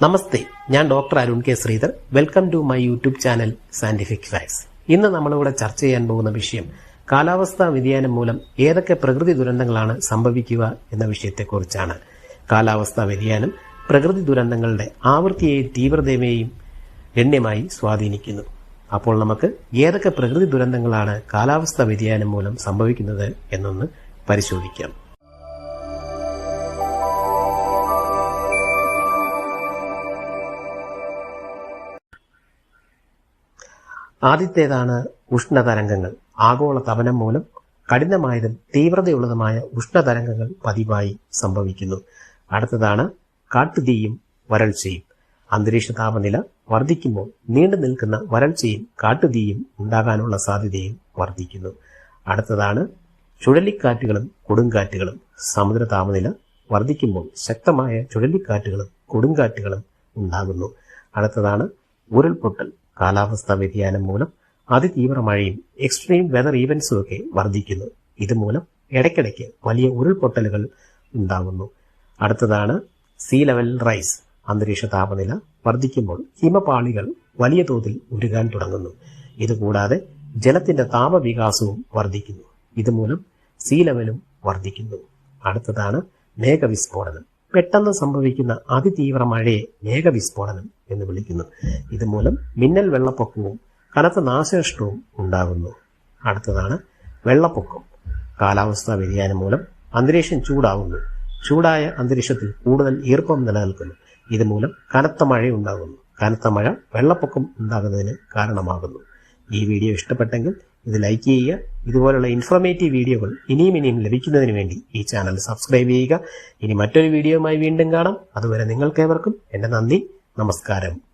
നമസ്തേ ഞാൻ doctor Arun K Sreedhar. Welcome to my YouTube channel scientific facts ഇന്ന് നമ്മളിവിടെ ചർച്ച ചെയ്യാൻ പോകുന്ന വിഷയം കാലാവസ്ഥാ വ്യതിയാനം മൂലം ഏതൊക്കെ പ്രകൃതി ദുരന്തങ്ങളാണ് സംഭവിക്കുക എന്ന വിഷയത്തെക്കുറിച്ചാണ്. കാലാവസ്ഥാ വ്യതിയാനം പ്രകൃതി ദുരന്തങ്ങളുടെ ആവൃത്തിയെയും തീവ്രതയെയും ഗണ്യമായി സ്വാധീനിക്കുന്നു. അപ്പോൾ നമുക്ക് ഏതൊക്കെ പ്രകൃതി ദുരന്തങ്ങളാണ് കാലാവസ്ഥാ വ്യതിയാനം മൂലം സംഭവിക്കുന്നത് എന്നൊന്ന് പരിശോധിക്കാം. ആദ്യത്തേതാണ് ഉഷ്ണതരംഗങ്ങൾ. ആഗോള തപനം മൂലം കഠിനമായതും തീവ്രതയുള്ളതുമായ ഉഷ്ണതരംഗങ്ങൾ പതിവായി സംഭവിക്കുന്നു. അടുത്തതാണ് കാട്ടുതീയും വരൾച്ചയും. അന്തരീക്ഷ താപനില വർദ്ധിക്കുമ്പോൾ നീണ്ടു നിൽക്കുന്ന വരൾച്ചയും കാട്ടുതീയും ഉണ്ടാകാനുള്ള സാധ്യതയും വർദ്ധിക്കുന്നു. അടുത്തതാണ് ചുഴലിക്കാറ്റുകളും കൊടുങ്കാറ്റുകളും. സമുദ്ര താപനില വർദ്ധിക്കുമ്പോൾ ശക്തമായ ചുഴലിക്കാറ്റുകളും കൊടുങ്കാറ്റുകളും ഉണ്ടാകുന്നു. അടുത്തതാണ് ഉരുൾപൊട്ടൽ. കാലാവസ്ഥാ വ്യതിയാനം മൂലം അതിതീവ്ര മഴയും എക്സ്ട്രീം വെതർ ഈവൻസും ഒക്കെ വർദ്ധിക്കുന്നു. ഇതുമൂലം ഇടയ്ക്കിടയ്ക്ക് വലിയ ഉരുൾപൊട്ടലുകൾ ഉണ്ടാകുന്നു. അടുത്തതാണ് സീ ലെവൽ റൈസ് അന്തരീക്ഷ താപനില വർദ്ധിക്കുമ്പോൾ ഹിമപാളികൾ വലിയ തോതിൽ ഉരുകാൻ തുടങ്ങുന്നു. ഇതുകൂടാതെ ജലത്തിന്റെ താപവികാസവും വർദ്ധിക്കുന്നു. ഇതുമൂലം സീ ലെവലും വർദ്ധിക്കുന്നു. അടുത്തതാണ് മേഘവിസ്ഫോടനം. പെട്ടെന്ന് സംഭവിക്കുന്ന അതിതീവ്ര മഴയെ മേഘവിസ്ഫോടനം എന്ന് വിളിക്കുന്നു. ഇതുമൂലം മിന്നൽ വെള്ളപ്പൊക്കവും കനത്ത നാശനഷ്ടവും ഉണ്ടാകുന്നു. അടുത്തതാണ് വെള്ളപ്പൊക്കം. കാലാവസ്ഥാ വ്യതിയാനം മൂലം അന്തരീക്ഷം ചൂടാവുന്നു. ചൂടായ അന്തരീക്ഷത്തിൽ കൂടുതൽ ഈർപ്പം നിലനിൽക്കുന്നു. ഇതുമൂലം കനത്ത മഴയുണ്ടാകുന്നു കനത്ത മഴ വെള്ളപ്പൊക്കം ഉണ്ടാകുന്നതിന് കാരണമാകുന്നു. ഈ വീഡിയോ ഇഷ്ടപ്പെട്ടെങ്കിൽ ഇത് ലൈക്ക് ചെയ്യുക. ഇതുപോലുള്ള ഇൻഫോർമേറ്റീവ് വീഡിയോകൾ ഇനിയും ഇനിയും ലഭിക്കുന്നതിന് വേണ്ടി ഈ ചാനൽ സബ്സ്ക്രൈബ് ചെയ്യുക. ഇനി മറ്റൊരു വീഡിയോയുമായി വീണ്ടും കാണാം. അതുവരെ നിങ്ങൾക്കേവർക്കും എന്റെ നന്ദി. നമസ്കാരം.